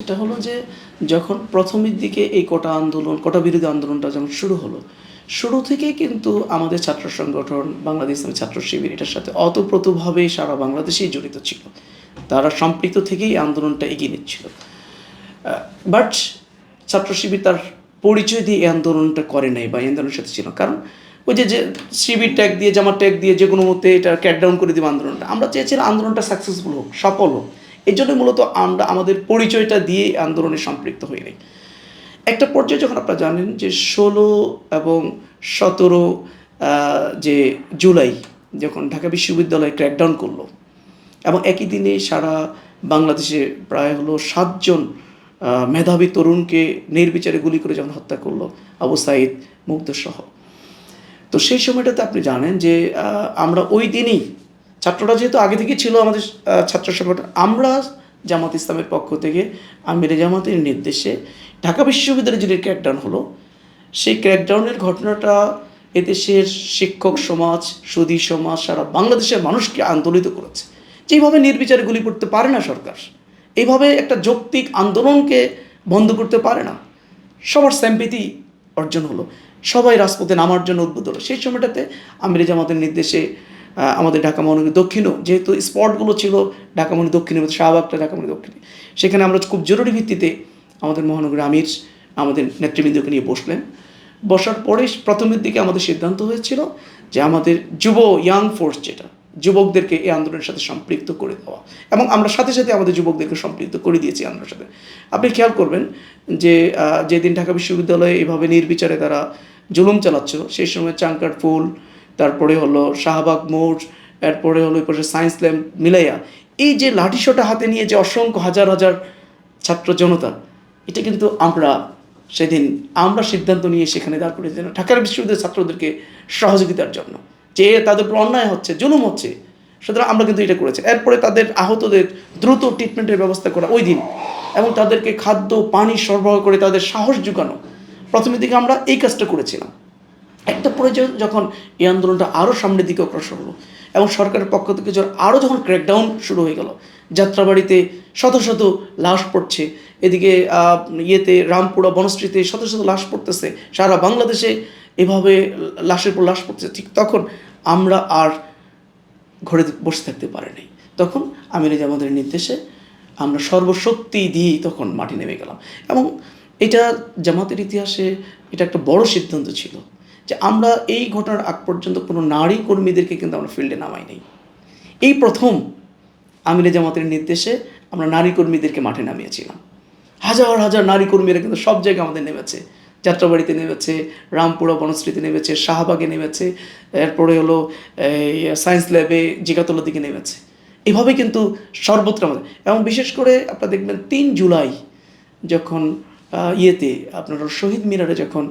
এটা হলো যে যখন প্রথমের দিকে এই কোটা আন্দোলন, কোটা বিরোধী আন্দোলনটা যখন শুরু হলো, শুরু থেকেই কিন্তু আমাদের ছাত্র সংগঠন, বাংলাদেশ ছাত্র শিবির এটার সাথে অতপ্রতভাবে সারা বাংলাদেশেই জড়িত ছিল। তারা সম্পৃক্ত থেকেই আন্দোলনটা এগিয়ে নিচ্ছিল। বাট ছাত্র শিবির তার পরিচয় দিয়ে এই আন্দোলনটা করে নাই বা এই আন্দোলনের সাথে ছিল। কারণ ওই যে যে শিবির ট্যাগ দিয়ে জামার ট্যাগ দিয়ে যে কোনো মতে এটা ক্যাট ডাউন করে দেবো আন্দোলনটা। আমরা চেয়েছিলাম আন্দোলনটা সাকসেসফুল হোক, সফল হোক। এই জন্য মূলত আমরা আমাদের পরিচয়টা দিয়ে আন্দোলনে সম্পৃক্ত হয়ে নাই। একটা পর্যায়ে যখন আপনারা জানেন যে ষোলো এবং সতেরো যে জুলাই যখন ঢাকা বিশ্ববিদ্যালয় ক্র্যাকডাউন করল এবং একই দিনে সারা বাংলাদেশে প্রায় হলো সাতজন মেধাবী তরুণকে নির্বিচারে গুলি করে যখন হত্যা করল আবু সাইদ মুগ্ধ সহ তো সেই সময়টাতে আপনি জানেন যে আমরা ওই দিনই ছাত্ররা যেহেতু আগে থেকে ছিল আমাদের ছাত্র সংগঠন, আমরা জামাত ইসলামের পক্ষ থেকে আমির জামাতের নির্দেশে ঢাকা বিশ্ববিদ্যালয়ে যে ক্র্যাকডাউন হলো, সেই ক্র্যাকডাউনের ঘটনাটা এদেশের শিক্ষক সমাজ সুদী সমাজ, সারা বাংলাদেশের মানুষকে আন্দোলিত করেছে। যেভাবে নির্বিচারে গুলি করতে পারে না সরকার এইভাবে একটা যৌক্তিক আন্দোলনকে বন্ধ করতে পারে না, সবার স্যাম্পিতি অর্জন হলো। সবাই রাজপথে নামার জন্য উদ্বুদ্ধ হলো। সেই সময়টাতে আমির জামাতের নির্দেশে আমাদের ঢাকা মহানগরী দক্ষিণও, যেহেতু স্পটগুলো ছিল ঢাকা মহানগরী দক্ষিণে শাহবাগটা ঢাকা মহানগরী দক্ষিণে। সেখানে আমরা খুব জরুরি ভিত্তিতে আমাদের মহানগরী আমির, আমাদের নেতৃবৃন্দকে নিয়ে বসলেন। বসার পরে প্রথমের দিকে আমাদের সিদ্ধান্ত হয়েছিল যে আমাদের যুব ইয়াং ফোর্স যেটা, যুবকদেরকে এই আন্দোলনের সাথে সম্পৃক্ত করে দেওয়া। এবং আমরা সাথে সাথে আমাদের যুবকদেরকে সম্পৃক্ত করে দিয়েছি আন্দোলনের সাথে। আপনি খেয়াল করবেন যে যেদিন ঢাকা বিশ্ববিদ্যালয়ে এভাবে নির্বিচারে তারা জুলুম চালাচ্ছিল, সেই সময় চাঙ্কার ফুল তারপরে হলো শাহবাগ মোড় এরপরে হলো এরপরে সায়েন্স ল্যাম্প মিলাইয়া। এই যে লাঠিসোটা হাতে নিয়ে যে অসংখ্য হাজার হাজার ছাত্র জনতা, এটা কিন্তু আমরা সেদিন, আমরা সিদ্ধান্ত নিয়ে সেখানে দাঁড় করে ঢাকার বিশ্ববিদ্যালয়ের ছাত্রদেরকে সহযোগিতার জন্য, যে তাদের উপর অন্যায় হচ্ছে, জুলুম হচ্ছে, সুতরাং আমরা কিন্তু এটা করেছি। এরপরে তাদের আহতদের দ্রুত ট্রিটমেন্টের ব্যবস্থা করা ওই দিন, এবং তাদেরকে খাদ্য, পানি সরবরাহ করে তাদের সাহস জোগানো, প্রথমের দিকে আমরা এই কাজটা করেছিলাম। একটা পর্যায়ে যখন এই আন্দোলনটা আরও সামনের দিকে অগ্রসর হলো এবং সরকারের পক্ষ থেকে যখন আরও যখন ক্র্যাকডাউন শুরু হয়ে গেল, যাত্রাবাড়িতে শত শত লাশ পড়ছে, এদিকে ইয়েতে রামপুরা বনশ্রীতে শত শত লাশ পড়তেছে, সারা বাংলাদেশে এভাবে লাশের পর লাশ পড়তেছে, ঠিক তখন আমরা আর ঘরে বসে থাকতে পারিনি তখন আমির জামাদের নির্দেশে আমরা সর্বশক্তি দিয়ে তখন মাটি নেমে গেলাম। এবং এটা জামাতের ইতিহাসে এটা একটা বড় সিদ্ধান্ত ছিল। যে আমরা এই ঘটনার আগ পর্যন্ত কোনো নারী কর্মীদেরকে কিন্তু আমরা ফিল্ডে নামাই নাই। এই প্রথম আমিরে জামাতের নির্দেশে আমরা নারী কর্মীদেরকে মাঠে নামিয়েছিলাম। হাজার হাজার নারী কর্মীরা কিন্তু সব জায়গায় আমাদের নেমেছে। যাত্রাবাড়িতে নেমেছে, রামপুরা বনশ্রীতে নেমেছে, শাহবাগে নেমেছে, এরপরে হলো সায়েন্স ল্যাবে জিগাতলার দিকে নেমেছে। এভাবে কিন্তু সর্বত্র আমাদের, এবং বিশেষ করে আপনারা দেখবেন তিন জুলাই যখন ইয়েতে আপনার শহীদ মিনারে যখন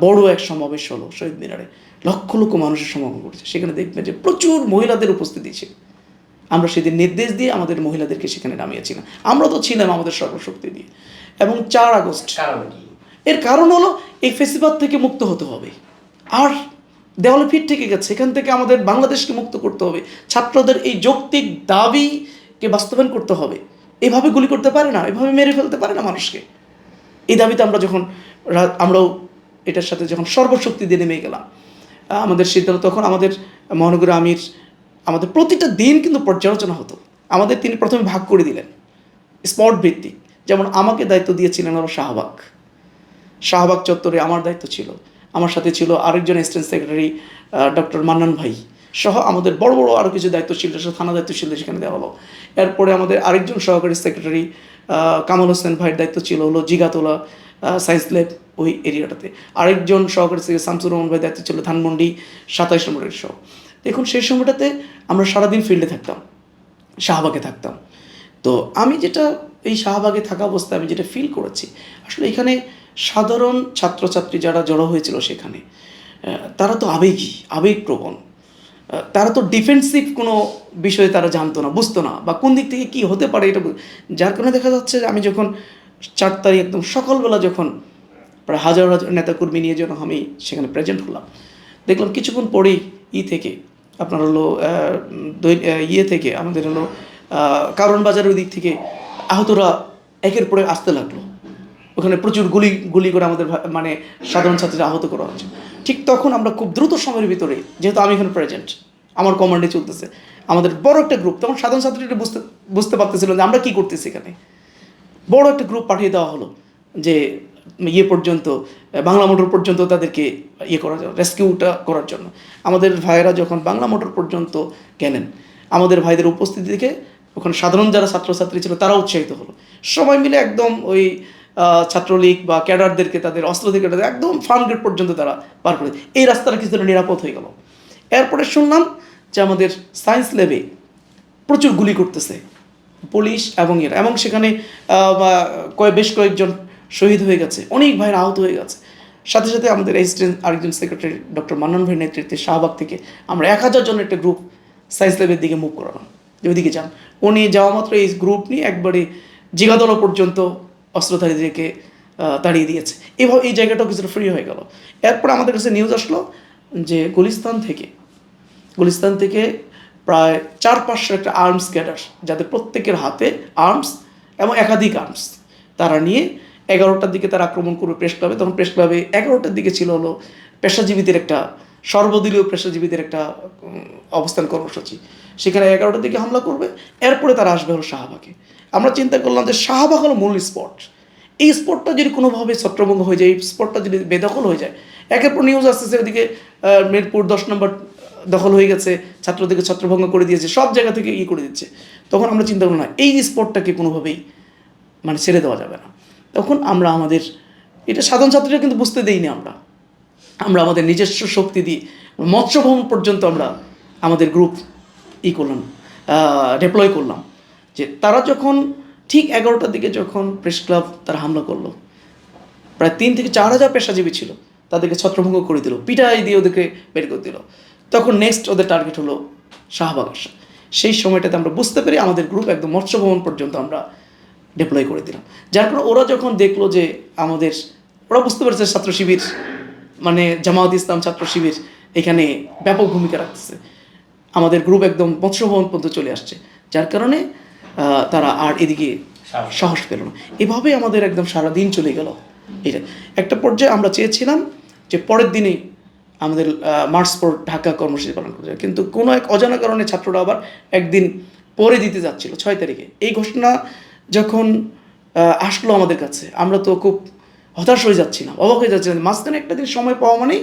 বড় এক সমাবেশ হলো শহীদ মিনারে। লক্ষ লক্ষ মানুষের সমাগম করছে সেখানে দেখবেন যে প্রচুর মহিলাদের উপস্থিতি ছিল। আমরা সেদিন নির্দেশ দিয়ে আমাদের মহিলাদেরকে সেখানে নামিয়েছিলাম আমরা তো ছিলাম আমাদের সর্বশক্তি দিয়ে। এবং চার আগস্ট এর কারণ হলো এই ফেসিবাদ থেকে মুক্ত হতে হবে। আর দেওয়ালে ফিট থেকে গেছে। এখান থেকে আমাদের বাংলাদেশকে মুক্ত করতে হবে। ছাত্রদের এই যৌক্তিক দাবিকে বাস্তবায়ন করতে হবে। এভাবে গুলি করতে পারে না। এভাবে মেরে ফেলতে পারে না মানুষকে। এই দাবিতে আমরা যখন আমরাও এটার সাথে যখন সর্বশক্তি দিয়ে নেমে গেলাম আমাদের সিদ্ধান্ত তখন আমাদের মহানগর আমির, আমাদের প্রতিটা দিন কিন্তু পর্যালোচনা হতো। আমাদের তিনি প্রথমে ভাগ করে দিলেন, স্পট ভিত্তিক। যেমন আমাকে দায়িত্ব দিয়েছিলেন হলো শাহবাগ। শাহবাগ চত্বরে আমার দায়িত্ব ছিল। আমার সাথে ছিল আরেকজন অ্যাসিস্ট্যান্ট সেক্রেটারি ডক্টর মান্নান ভাই সহ আমাদের বড় বড় আরও কিছু দায়িত্ব ছিল সেটা থানা দায়িত্ব ছিল সেখানে দেওয়া হলো। এরপরে আমাদের আরেকজন সহকারী সেক্রেটারি কামাল হোসেন ভাইয়ের দায়িত্ব ছিল হলো জিগাতলা সায়েন্স ল্যাব ওই এরিয়াটাতে আরেকজন সহকারী থেকে শামসুর রহমান ভাই দায়িত্ব ছিল ধানমন্ডি, সাতাইশ নম্বরের সহ দেখুন, সেই সময়টাতে আমরা সারাদিন ফিল্ডে থাকতাম, শাহবাগে থাকতাম। তো আমি যেটা এই শাহবাগে থাকা অবস্থায় আমি যেটা ফিল করেছি, আসলে এখানে সাধারণ ছাত্রছাত্রী যারা জড়ো হয়েছিল সেখানে তারা তো আবেগী, আবেগপ্রবণ। তারা তো ডিফেন্সিভ কোনো বিষয়ে তারা জানতো না, বুঝতো না, বা কোন দিক থেকে কী হতে পারে এটা যার কারণে দেখা যাচ্ছে যে আমি যখন চার তারিখ একদম সকালবেলা যখন প্রায় হাজার হাজার নেতাকর্মী নিয়ে যখন আমি সেখানে প্রেজেন্ট হলাম, দেখলাম কিছুক্ষণ পরেই ই থেকে আপনার হলো ইয়ে থেকে আমাদের হলো কারণ বাজারের দিক থেকে আহতরা একের পরে আসতে লাগল। ওখানে প্রচুর গুলি গুলি করে আমাদের মানে সাধারণ ছাত্রীরা আহত করা হচ্ছে। ঠিক তখন আমরা খুব দ্রুত সময়ের ভিতরে, যেহেতু আমি এখানে প্রেজেন্ট আমার কমান্ডে চলতেছে, আমাদের বড় একটা গ্রুপ তখন সাধারণ ছাত্রীরা বুঝতে বুঝতে পারতেছিল যে আমরা কী করতেছি এখানে। বড় একটা গ্রুপ পাঠিয়ে দেওয়া হলো যে ইয়ে পর্যন্ত, বাংলা মোটর পর্যন্ত তাদেরকে ইয়ে করার জন্য রেস্কিউটা করার জন্য। আমাদের ভাইয়েরা যখন বাংলা মোটর পর্যন্ত গেলেন আমাদের ভাইদের উপস্থিতি থেকে ওখানে সাধারণ যারা ছাত্রছাত্রী ছিল তারা উৎসাহিত হলো। সবাই মিলে একদম ওই ছাত্রলীগ বা ক্যাডারদেরকে তাদের অস্ত্র থেকে একদম ফার্ম গেট পর্যন্ত তারা পার করে এই রাস্তাটা কিছুটা নিরাপদ হয়ে গেল। এরপরে শুনলাম যে আমাদের সায়েন্স ল্যাবে প্রচুর গুলি করতেছে। পুলিশ এবং এরা। এবং সেখানে বেশ কয়েকজন শহীদ হয়ে গেছে। অনেক ভাইয়ের আহত হয়ে গেছে। সাথে সাথে আমাদের এসিস্ট্যান্ট আরেকজন সেক্রেটারি ডক্টর মান্নান ভাইয়ের নেতৃত্বে শাহবাগ থেকে আমরা এক হাজার জনের একটা গ্রুপ সায়েন্স ল্যাবের দিকে মুভ করালাম। যে ওইদিকে যান। উনি যাওয়া মাত্র এই গ্রুপ নিয়ে একবারে জিগাদলা পর্যন্ত অস্ত্রধারীদেরকে তাড়িয়ে দিয়েছে। এভাবে এই জায়গাটাও কিছুটা ফ্রি হয়ে গেল। এরপর আমাদের কাছে নিউজ আসলো যে গুলিস্তান থেকে গুলিস্তান থেকে প্রায় চার পাঁচশো একটা আর্মস ক্যাডার যাদের প্রত্যেকের হাতে আর্মস এবং একাধিক আর্মস তারা নিয়ে এগারোটার দিকে তারা আক্রমণ করবে প্রেস ক্লাবে তখন প্রেস ক্লাবে এগারোটার দিকে ছিল হলো পেশাজীবীদের একটা, সর্বদলীয় পেশাজীবীদের একটা অবস্থান কর্মসূচি। সেখানে এগারোটার দিকে হামলা করবে। এরপরে তারা আসবে হলো শাহবাগে। আমরা চিন্তা করলাম যে শাহবাগ হলো মূল স্পট এই স্পটটা যদি কোনোভাবে ছত্রভঙ্গ হয়ে যায়, এই স্পটটা যদি বেদখল হয়ে যায়, একের পর নিউজ আসতেছে ওদিকে মিরপুর দশ নম্বর দখল হয়ে গেছে, ছাত্রদেরকে ছত্রভঙ্গ করে দিয়েছে, সব জায়গা থেকে ই করে দিচ্ছে। তখন আমরা চিন্তা করলাম না, এই স্পটটাকে কোনোভাবেই মানে ছেড়ে দেওয়া যাবে না। তখন আমরা আমাদের, এটা সাধারণ ছাত্রীরা কিন্তু বুঝতে দেইনি আমরা। আমরা আমাদের নিজস্ব শক্তি দিয়ে মৎস্য ভ্রমণ পর্যন্ত আমরা আমাদের গ্রুপ ই করলাম ডেপ্লয় করলাম। যে তারা যখন ঠিক এগারোটার দিকে যখন প্রেস ক্লাব তারা হামলা করল, প্রায় তিন থেকে চার হাজার পেশাজীবী ছিল, তাদেরকে ছত্রভঙ্গ করে দিল, পিটাই দিয়ে ওদেরকে বের করে দিল। তখন নেক্সট ওদের টার্গেট হলো শাহবাগ আসা। সেই সময়টাতে আমরা বুঝতে পেরে আমাদের গ্রুপ একদম মৎস্য ভবন পর্যন্ত আমরা ডিপ্লয় করে দিলাম। যার কারণে ওরা যখন দেখল যে আমাদের ওরা বুঝতে পারছে ছাত্র শিবির মানে জামায়াত ইসলাম ছাত্র শিবির এখানে ব্যাপক ভূমিকা রাখতেছে। আমাদের গ্রুপ একদম মৎস্য ভবন পর্যন্ত চলে আসছে। যার কারণে তারা আর এদিকে সাহস। পেল না। এভাবে আমাদের একদম সারা দিন চলে গেল। এটা একটা পর্যায়ে আমরা চেয়েছিলাম যে পরের দিনেই আমাদের মার্চ পর ঢাকা কর্মসূচি পালন করতে কিন্তু কোনো এক অজানা কারণে ছাত্ররা আবার একদিন পরে দিতে যাচ্ছিল, ছয় তারিখে। এই ঘোষণা যখন আসলো আমাদের কাছে, আমরা তো খুব হতাশ হয়ে যাচ্ছিলাম অবাক হয়ে যাচ্ছিলাম মাঝখানে একটা দিন সময় পাওয়া মানেই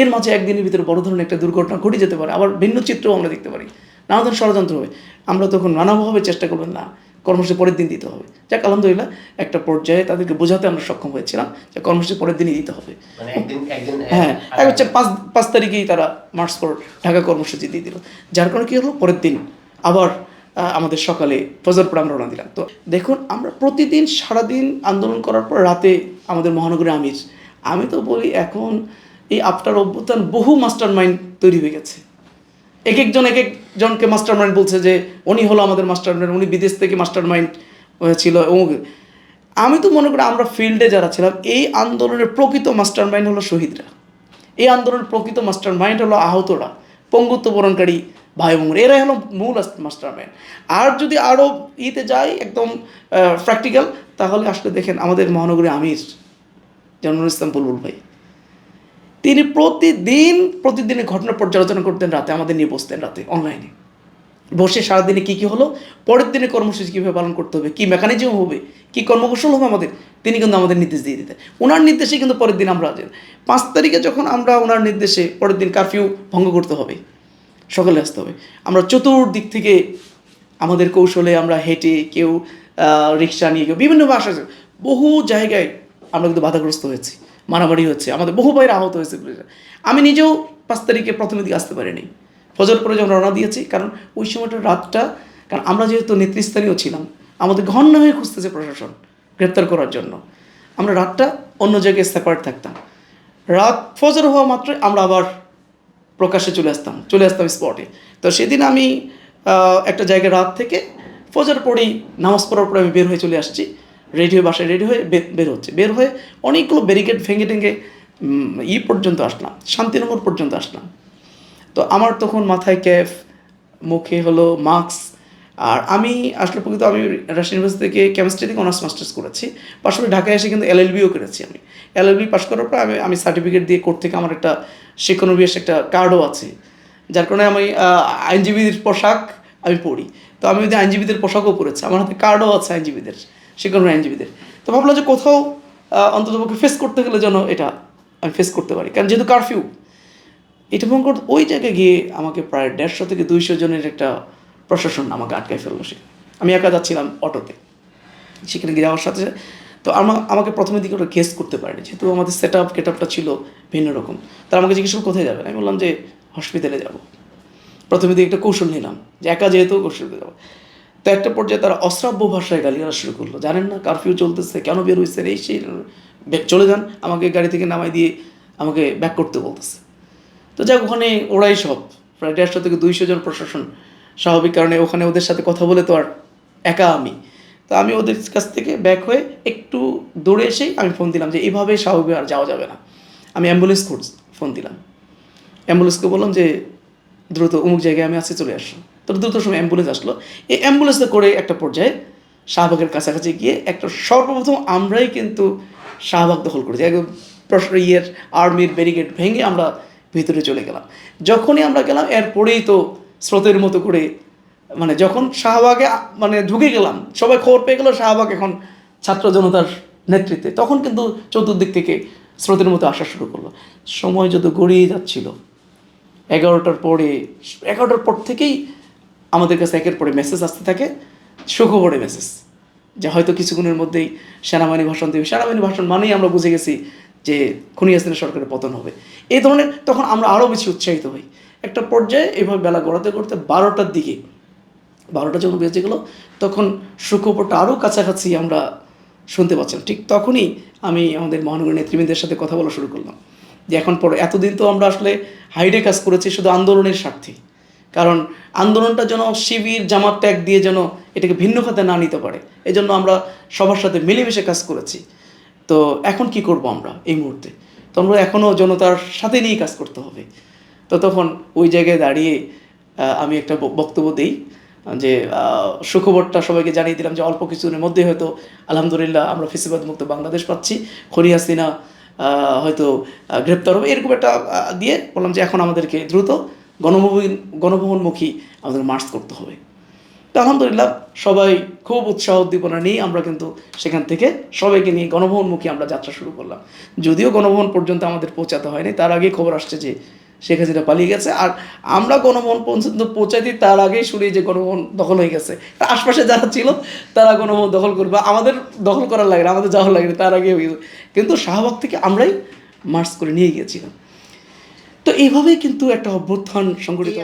এর মাঝে একদিনের ভিতরে বড় ধরনের একটা দুর্ঘটনা ঘটে যেতে পারে, আবার ভিন্ন চিত্রও আমরা দেখতে পারি। নানা ধরনের ষড়যন্ত্র হবে। আমরা তখন নানাভাবে চেষ্টা করবেন, না কর্মসূচি পরের দিন দিতে হবে। যাক আলহামদুলিল্লাহ একটা পর্যায়ে তাদেরকে বোঝাতে আমরা সক্ষম হয়েছিলাম যে কর্মসূচি পরের দিনই দিতে হবে। মানে হ্যাঁ এক হচ্ছে পাঁচ পাঁচ তারিখেই তারা মার্চ পর ঢাকা কর্মসূচি দিয়ে দিল। যার কারণে কী হলো? পরের দিন আবার আমাদের সকালে ফজর পর আমরা রওনা দিলাম। তো দেখুন আমরা প্রতিদিন সারাদিন আন্দোলন করার পর রাতে আমাদের মহানগরী আমির। আমি তো বলি এখন এই আফটার অভ্যুত্থান বহু মাস্টার মাইন্ড তৈরি হয়ে গেছে। এক একজন এক একজনকে মাস্টার মাইন্ড বলছে যে উনি হলো আমাদের মাস্টার মাইন্ড উনি বিদেশ থেকে মাস্টার মাইন্ড ছিল। অমুক আমি তো মনে করি আমরা ফিল্ডে যারা ছিলাম, এই আন্দোলনের প্রকৃত মাস্টার মাইন্ড হলো শহীদরা। এই আন্দোলনের প্রকৃত মাস্টার মাইন্ড হলো আহতরা, পঙ্গুত্ব বরণকারী ভাই বোনরা এরাই হলো মূল মাস্টার মাইন্ড আর যদি আরও ইতে যাই, একদম প্র্যাকটিক্যাল তাহলে আসলে দেখেন আমাদের মহানগরী আমির জানুল ইসলাম বুলবুল ভাই। তিনি প্রতিদিন, প্রতিদিনের ঘটনা পর্যালোচনা করতেন রাতে, আমাদের নিয়ে বসতেন রাতে অনলাইনে বসে সারাদিনে কী কী হলো? পরের দিনে কর্মসূচি কীভাবে পালন করতে হবে? কী মেকানিজম হবে? কী কর্মকৌশল হবে আমাদের? তিনি কিন্তু আমাদের নির্দেশ দিয়ে দিতেন। ওনার নির্দেশে কিন্তু পরের দিন আমরা পাঁচ তারিখে যখন আমরা ওনার নির্দেশে পরের দিন কারফিউ ভঙ্গ করতে হবে, সকালে আসতে হবে। আমরা চতুর্দিক থেকে আমাদের কৌশলে আমরা হেঁটে কেউ রিক্সা নিয়ে কেউ, বিভিন্ন ভাষা বহু জায়গায় আমরা কিন্তু বাধাগ্রস্ত হয়েছি। মারামারি হচ্ছে, আমাদের বহু বাইরে আহত হয়েছে আমি নিজেও পাঁচ তারিখে প্রথমে দিকে আসতে পারিনি। ফজর পরে যখন রওনা দিয়েছি, কারণ ওই সময়টা রাতটা, কারণ আমরা যেহেতু নেতৃস্থানীয় ছিলাম, আমাদের ঘন্না হয়ে খুঁজতেছে প্রশাসন গ্রেপ্তার করার জন্য। আমরা রাতটা অন্য জায়গায় সেপারেট থাকতাম। রাত ফজর হওয়া মাত্রই আমরা আবার প্রকাশ্যে চলে আসতাম চলে আসতাম স্পটে তো সেদিন আমি একটা জায়গায় রাত থেকে ফজর পরেই নামাজ পড়ার পরে আমি বের হয়ে চলে আসছি। রেডি হয়ে বাসায় রেডি হয়ে বের হচ্ছে। বের হয়ে অনেকগুলো ব্যারিকেড ভেঙে টেঙে ই পর্যন্ত আসলাম, শান্তিনগর পর্যন্ত আসলাম। তো আমার তখন মাথায় ক্যাফ, মুখে হলো মাস্ক, আর আমি আসলে প্রকৃত আমি রাজশাহী ইউনিভার্সিটি থেকে কেমিস্ট্রি থেকে অনার্স মাস্টার্স করেছি। পাশাপাশি ঢাকায় এসে কিন্তু এলএলবিও করেছি আমি। এলএলবি পাশ করার পর আমি আমি সার্টিফিকেট দিয়ে কোর্ট থেকে আমার একটা শিক্ষানবিশ একটা কার্ডও আছে। যার কারণে আমি আইনজীবীদের পোশাক আমি পড়ি তো আমি যদি আইনজীবীদের পোশাকও পরেছি। আমার হাতে কার্ডও আছে আইনজীবীদের। শিক্ষানবী আইনজীবীদের। তো ভাবলাম যে কোথাও অন্ততপক্ষে ফেস করতে গেলে যেন এটা আমি ফেস করতে পারি। কারণ যেহেতু কারফিউ এটা করতে ওই জায়গায় গিয়ে আমাকে প্রায় দেড়শো থেকে দুইশো জনের একটা প্রশাসন আমাকে আটকায় ফেলল সেখানে আমি একা যাচ্ছিলাম অটোতে সেখানে গিয়ে যাওয়ার সাথে তো আমা আমাকে প্রথমের দিকে ওটা গেস করতে পারেনি। যেহেতু আমাদের সেট আপ গেট আপটা ছিল ভিন্ন রকম। তারা আমাকে জিজ্ঞেস করল, কোথায় যাবেন? আমি বললাম যে হসপিটালে যাব। প্রথমে দিকে একটা কৌশল নিলাম যে একা যেহেতু কৌশলে যাব। তো একটা পর্যায়ে তারা অশ্রাব্য ভাষায় গালিগালাজ শুরু করল। জানেন না কারফিউ চলতেছে, কেন বের হয়েছে এই সেই চলে যান, আমাকে গাড়ি থেকে নামাই দিয়ে আমাকে ব্যাক করতে বলতেছে। তো যাক, ওখানে ওরাই সব। প্রায় দেড়শো থেকে দুইশো জন প্রশাসন স্বাভাবিক কারণে ওখানে ওদের সাথে কথা বলে তো আর একা আমি। তো আমি ওদের কাছ থেকে ব্যাক হয়ে একটু দৌড়ে এসেই আমি ফোন দিলাম যে এইভাবে স্বাভাবিক আর যাওয়া যাবে না। আমি অ্যাম্বুলেন্স ফোন দিলাম। অ্যাম্বুলেন্সকে বললাম যে দ্রুত, অমুক জায়গায় আমি আছি চলে আসো। তো দ্রুত সময় অ্যাম্বুলেন্স আসলো। এই অ্যাম্বুলেন্সে করে একটা পর্যায়ে শাহবাগের কাছাকাছি গিয়ে একটা সর্বপ্রথম আমরাই কিন্তু শাহবাগ দখল করেছি। একদম ইয়ের, আর্মির ব্যারিকেড ভেঙে আমরা ভিতরে চলে গেলাম। যখনই আমরা গেলাম, এরপরেই তো স্রোতের মতো করে মানে যখন শাহবাগে মানে ঢুকে গেলাম, সবাই খবর পেয়ে গেল শাহবাগ এখন ছাত্র জনতার নেতৃত্বে। তখন কিন্তু চতুর্দিক থেকে স্রোতের মতো আসা শুরু করল। সময় যত গড়িয়ে যাচ্ছিল এগারোটার পরে, এগারোটার পর থেকেই আমাদের কাছে একের পরে মেসেজ আসতে থাকে সুখবরে মেসেজ যে হয়তো কিছুক্ষণের মধ্যেই সেনাবাহিনী ভাষণ দেবে। সেনাবাহিনী ভাষণ মানেই আমরা বুঝে গেছি যে খুনি হাসিনা সরকারের পতন হবে। এই ধরনের তখন আমরা আরও বেশি উৎসাহিত হই। একটা পর্যায়ে এইভাবে বেলা গড়াতে গড়াতে বারোটার দিকে, বারোটা যখন বেজে গেলো, তখন সুখবরটা আরও কাছাকাছি আমরা শুনতে পাচ্ছিলাম। ঠিক তখনই আমি আমাদের মহানগর নেতৃবৃন্দের সাথে কথা বলা শুরু করলাম। যে এখন পরে এতদিন তো আমরা আসলে হাইডে কাজ করেছি, শুধু আন্দোলনের স্বার্থে। কারণ আন্দোলনটা যেন শিবির, জামাত ত্যাগ দিয়ে যেন এটাকে ভিন্ন খাতে না নিতে পারে এই জন্য আমরা সবার সাথে মিলেমিশে কাজ করেছি। তো এখন কি করব আমরা এই মুহূর্তে? তো আমরা এখনও জনতার সাথে নিয়ে কাজ করতে হবে। তো তখন ওই জায়গায় দাঁড়িয়ে আমি একটা বক্তব্য দিই, যে সুখবরটা সবাইকে জানিয়ে দিলাম যে অল্প কিছুদিনের মধ্যেই হয়তো আলহামদুলিল্লাহ আমরা ফেসিবাদ মুক্ত বাংলাদেশ পাচ্ছি। খনি হাসিনা হয়তো গ্রেপ্তার হবে। এরকম একটা দিয়ে বললাম যে, এখন আমাদেরকে দ্রুত গণভবন, গণভবনমুখী আমাদের মার্চ করতে হবে। তো আলহামদুলিল্লাহ, সবাই খুব উৎসাহ উদ্দীপনা নিয়ে আমরা কিন্তু সেখান থেকে সবাইকে নিয়ে গণভবনমুখী আমরা যাত্রা শুরু করলাম। যদিও গণভবন পর্যন্ত আমাদের পৌঁছাতে হয়নি, তার আগে খবর আসছে যে শেখ হাসিনা পালিয়ে গেছে। আর আমরা গণভবন পর্যন্ত পৌঁছাইতে তার আগেই শুনি যে গণভবন দখল হয়ে গেছে। আশপাশে যারা ছিল, তারা গণভবন দখল করবে। আমাদের দখল করার লাগে না, আমাদের যাওয়ার লাগে না, তার আগে হয়ে গেছে। কিন্তু শাহবাগ থেকে আমরাই মার্চ করে নিয়ে গিয়েছিলাম। তো এইভাবেই কিন্তু একটা অভ্যুত্থান সংগঠিত